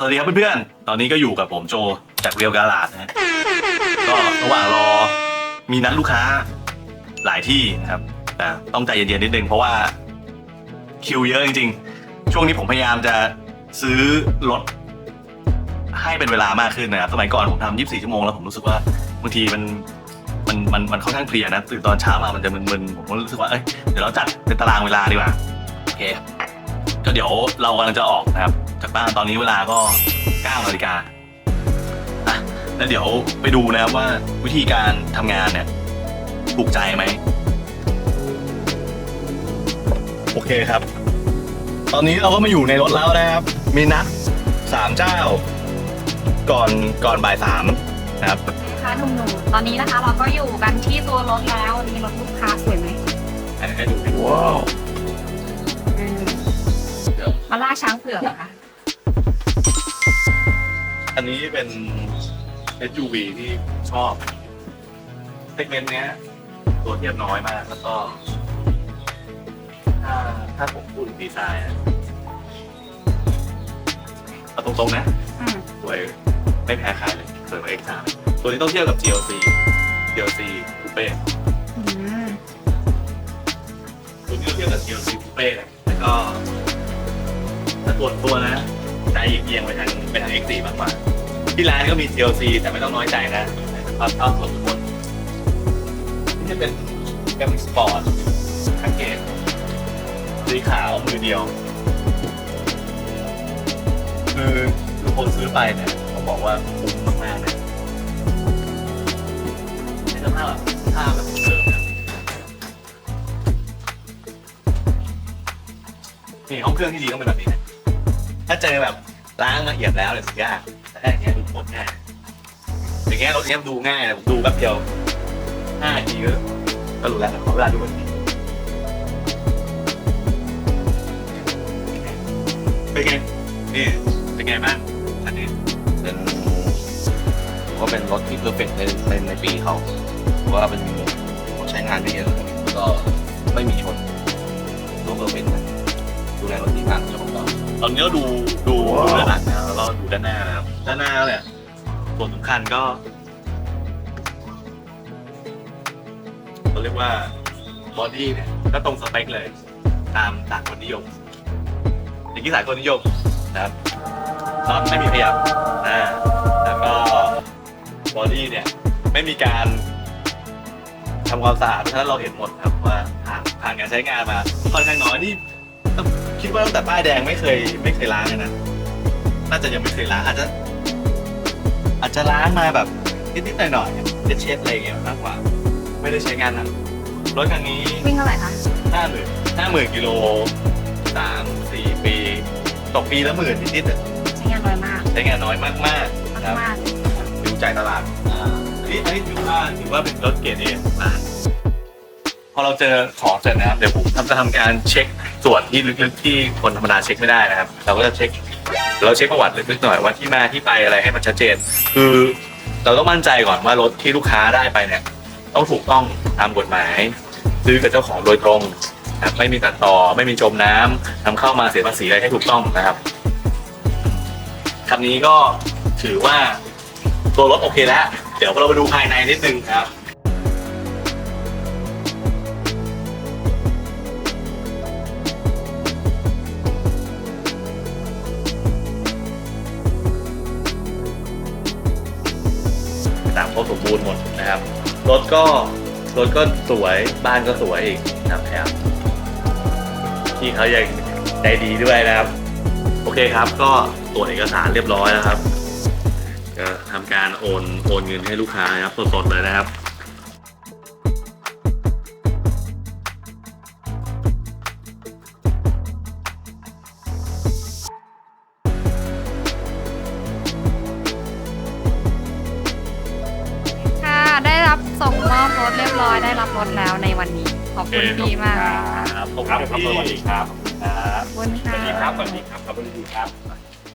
สวัสดีครับเพื่อนๆ ตอนนี้ก็อยู่กับผมโจจากเรียวกาลาดนะฮะก็ระหว่างรอมีนัดลูกค้าหลายที่นะครับแต่ต้องใจเย็นๆนิดนึงเพราะว่าคิวเยอะจริงๆ ช่วงนี้ผมพยายามจะซื้อรถให้เป็นเวลามากขึ้นนะครับ สมัยก่อนผมทำ24 ชั่วโมงแล้วผมรู้สึกว่าบางทีมันมันมันมันค่อนข้างเพลียนะตื่นตอนเช้ามามันจะมึนๆผมก็รู้สึกว่าเอ้ยเดี๋ยวเราจัดเป็นตารางเวลาดีกว่าโอเคก็เดี๋ยวเรากำลังจะออกนะครับ จากบ้านตอนนี้เวลาก็9นาฬิกาอะแล้วเดี๋ยวไปดูนะครับว่าวิธีการทำงานเนี่ยถูกใจไหม โอเคครับ ตอนนี้เราก็มาอยู่ในรถแล้วนะครับ มีนัดสามเจ้า ก่อนก่อนบ่ายสามนะครับค่ะหนุ่มๆตอนนี้นะคะเราก็อยู่กันที่ตัวรถแล้ววันนี้รถลูกค้าสวยไหมให้ให้ดูให้ดูว้าวอืมมาล่าช้างเผือกเหรอค่ะ อันนี้เป็น SUV ที่ชอบเซกเมนต์เนี้ย ตัวเทียบน้อยมากแล้วก็ ถ้าถ้าผมพูดถึงดีไซน์อะเอาตรงๆนะ อืมสวยไม่แพ้ใครเลยสวยกว่า X3 ตัวนี้ต้องเทียบกับ GLC GLC Coupe อืมตัวนี้ต้องเทียบกับ GLC Coupe นะแล้วก็ถ้าตัวตัวนะ ใจเอียงไปทางไปทาง X4 มากกว่า ที่ร้านก็มี GLC แต่ไม่ต้องน้อยใจนะความชอบส่วนบุคคลนี่จะเป็นแกมสปอร์ตแพ็กเกจสีขาวมือเดียว คือทุกคนซื้อไปเนี่ยเขาบอกว่าคุ้มมากๆเลยในสภาพแบบภาพแบบเดิมนะนี่ห้องเครื่องที่ดีต้องเป็นแบบนี้นะ ถ้าเจอแบบล้างละเอียดแล้วเนี่ยสุดยากแต่ถ้าอย่างเงี้ยดูผลง่ายอย่างเงี้ยรถเนี้ยดูง่ายนะผมดูแป๊บเดียวห้าทีก็ก็รู้แล้วขอเวลาดูกันเป็นไงนี่เป็นไงบ้างอันนี้เป็นถือว่าเป็นรถที่เพอร์เฟกต์ในในในปีเขาเพราะว่าเป็นใช้งานได้เยอะแล้วก็ไม่มีชนตัวเพอร์เฟกต์ดูแลรถดีมากเจ้าของเรา ตอนนี้เราดูดูดูด้านหลังนะแล้วเราดูด้านหน้านะครับด้านหน้าเนี่ยส่วนสำคัญก็เราเรียกว่าบอดี้เนี่ยก็ตรงสเปคเลย ตามสากลนิยมอย่างที่สากลนิยมนะครับน็อตไม่มีขยับนะแล้วก็บอดี้เนี่ยไม่มีการทำความสะอาดเพราะฉะนั้นเราเห็นหมดครับว่าผ่านผ่านการใช้งานมาค่อนข้างน้อยนี่ คิดว่าตั้งแต่ป้ายแดงไม่เคยไม่เคยล้างเลยนะ น่าจะยังไม่เคยล้างอาจจะ อาจจะล้างมาแบบนิดๆหน่อยๆเช็ดๆอะไรอย่างเงี้ยมากกว่า ไม่ได้ใช้งานหนักรถคันนี้วิ่งเท่าไหร่คะห้าหมื่นห้าหมื่นกิโลสามสี่ปีตกปีละหมื่นนิดๆอะใช้งานน้อยมากใช้งานน้อยมากๆนะครับมากดูใจตลาดอ่าอันนี้อันนี้ถือว่าถือว่าเป็นรถเกรดเอร้านพ อเราเจอของเสร็จนะครับเดี๋ยวผมทำจะทำการเช็คส่วนที่ลึกๆที่คนธรรมดาเช็คไม่ได้นะครับ เราก็จะเช็คเราเช็คประวัติลึกๆหน่อยว่าที่มาที่ไปอะไรให้มันชัดเจน คือเราต้องมั่นใจก่อนว่ารถที่ลูกค้าได้ไปเนี่ยต้องถูกต้องตามกฎหมายซื้อกับเจ้าของโดยตรงนะครับไม่มีตัดต่อไม่มีจมน้ำนำเข้ามาเสียภาษีอะไรให้ถูกต้องนะครับคันนี้ก็ถือว่าตัวรถโอเคแล้ว เดี๋ยวเราไปดูภายในนิดนึงครับ รบสมบูรณ์หมดนะครับ รถก็รถก็สวยบ้านก็สวยอีกนะครับพี่เขายังใจดีด้วยนะครับ โอเคครับ ก็ตรวจเอกสารเรียบร้อยแล้วครับ ก็ทำการโอนโอนเงินให้ลูกค้านะครับสดๆเลยนะครับ ด้รับรถแล้วในวันนี้ ขอบคุณพี่มากค่ะ ครับขอบครับคุณครับพี่สวัสดีครับครับขอบคุณค่ะสวัสดีครับ สวัสดีครับครับสวัสดีครับ